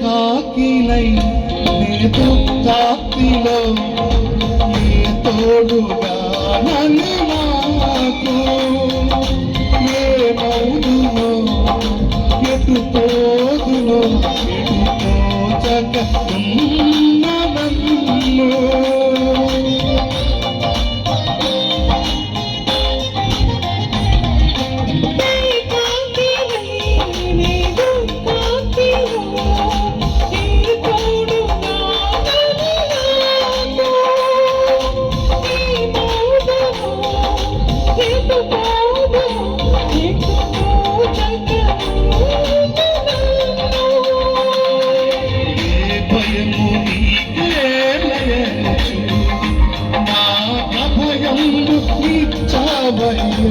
కాకిలై నేను తాకిలో ఏ తోడుగా నన్ను నాకు? ఏ మౌదునో ఎటు పోదునో